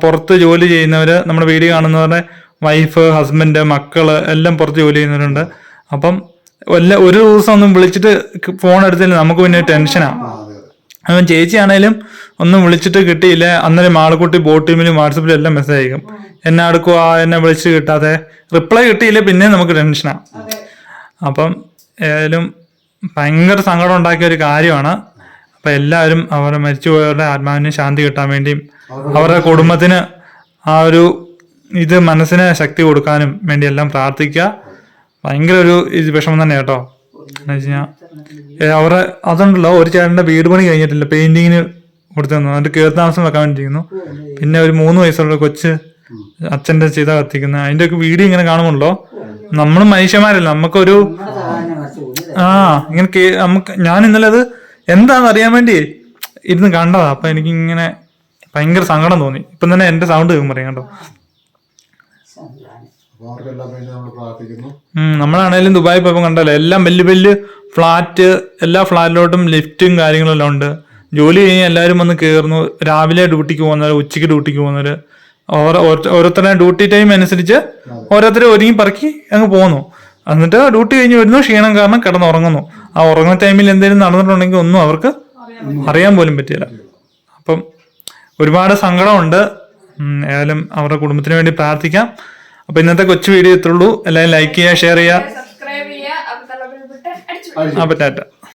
[SPEAKER 3] പുറത്ത് ജോലി ചെയ്യുന്നവര് നമ്മുടെ വീഡിയോ കാണുന്നവരുടെ വൈഫ് ഹസ്ബൻഡ് മക്കൾ എല്ലാം പുറത്ത് ജോലി ചെയ്യുന്നവരുണ്ട്. അപ്പം എല്ലാ ഒരു ദിവസം ഒന്നും വിളിച്ചിട്ട് ഫോൺ എടുത്തില്ല. നമുക്ക് പിന്നെ ടെൻഷനാ. അവൻ ചേച്ചിയാണേലും ഒന്നും വിളിച്ചിട്ട് കിട്ടിയില്ല. അന്നേരം ആളുകുട്ടി ബോട്ട് ടീമിലും വാട്സപ്പിലും എല്ലാം മെസ്സേജ് അയക്കും. എന്നെ അടുക്കുക എന്നെ വിളിച്ച് കിട്ടാതെ റിപ്ലൈ കിട്ടിയില്ല പിന്നെ നമുക്ക് ടെൻഷനാണ് അപ്പം ഏതായാലും ഭയങ്കര സങ്കടം ഉണ്ടാക്കിയ ഒരു കാര്യമാണ്. അപ്പം എല്ലാവരും അവർ മരിച്ചുപോയവരുടെ ആത്മാവിന് ശാന്തി കിട്ടാൻ വേണ്ടിയും അവരുടെ കുടുംബത്തിന് ആ ഒരു ഇത് മനസ്സിന് ശക്തി കൊടുക്കാനും വേണ്ടി എല്ലാം പ്രാർത്ഥിക്കുക. ഭയങ്കര ഒരു ഇത് വിഷമം തന്നെ കേട്ടോ. എന്ന് വെച്ച് കഴിഞ്ഞാൽ അവരുടെ അതുണ്ടല്ലോ ഒരു ചേട്ടന്റെ വീട് പണി കഴിഞ്ഞിട്ടില്ല പെയിന്റിങ്ങിന് കൊടുത്തു തന്നു എന്നിട്ട് കയറി താമസം വെക്കാൻ വേണ്ടിയിരിക്കുന്നു. പിന്നെ ഒരു മൂന്ന് വയസ്സുള്ള കൊച്ച് അച്ഛന്റെ ചെയ്ത കത്തിക്കുന്ന അതിന്റെ ഒക്കെ വീഡിയോ ഇങ്ങനെ കാണുമല്ലോ നമ്മളും മനുഷ്യന്മാരല്ല നമുക്കൊരു ആ ഇങ്ങനെ നമുക്ക് ഞാൻ ഇന്നലെ അത് എന്താന്ന് അറിയാൻ വേണ്ടി ഇരുന്ന് കണ്ടതാ. അപ്പൊ എനിക്ക് ഇങ്ങനെ ഭയങ്കര സങ്കടം തോന്നി. ഇപ്പം തന്നെ എന്റെ സൗണ്ട് കേൾക്കും പറയാം കേട്ടോ.
[SPEAKER 1] അപ്പൊ അവർക്കെല്ലാം വേണ്ടി നമ്മൾ പ്രാർത്ഥിക്കുന്നു.
[SPEAKER 3] നമ്മളാണേലും ദുബായി പോയപ്പോൾ കണ്ടല്ലോ എല്ലാം വലിയ വലിയ ഫ്ലാറ്റ് എല്ലാ ഫ്ലാറ്റിലോട്ടും ലിഫ്റ്റും കാര്യങ്ങളെല്ലാം ഉണ്ട്. ജോലി കഴിഞ്ഞ് എല്ലാവരും വന്ന് കയറുന്നു രാവിലെ ഡ്യൂട്ടിക്ക് പോകുന്നവർ ഉച്ചയ്ക്ക് ഡ്യൂട്ടിക്ക് പോകുന്നവർ ഓരോ- ഓരോരുത്തരുടെ ഡ്യൂട്ടി ടൈം അനുസരിച്ച് ഓരോരുത്തർ ഒരുങ്ങി പറക്കി അങ്ങ് പോകുന്നു എന്നിട്ട് ഡ്യൂട്ടി കഴിഞ്ഞ് വരുന്നു ക്ഷീണം കാരണം കിടന്നുറങ്ങുന്നു. ആ ഉറങ്ങുന്ന ടൈമിൽ എന്തെങ്കിലും നടന്നിട്ടുണ്ടെങ്കിൽ ഒന്നും അവർക്ക് അറിയാൻ പോലും പറ്റില്ല. അപ്പം ഒരുപാട് സങ്കടമുണ്ട്. ഏതായാലും അവരുടെ കുടുംബത്തിന് വേണ്ടി പ്രാർത്ഥിക്കാം. അപ്പൊ ഇന്നത്തെ കൊച്ചു വീഡിയോ ഇത്രയുള്ളൂ. എല്ലാവരും ലൈക്ക് ചെയ്യുക ഷെയർ ചെയ്യുക.
[SPEAKER 4] അപ്പൊ തലബിൽ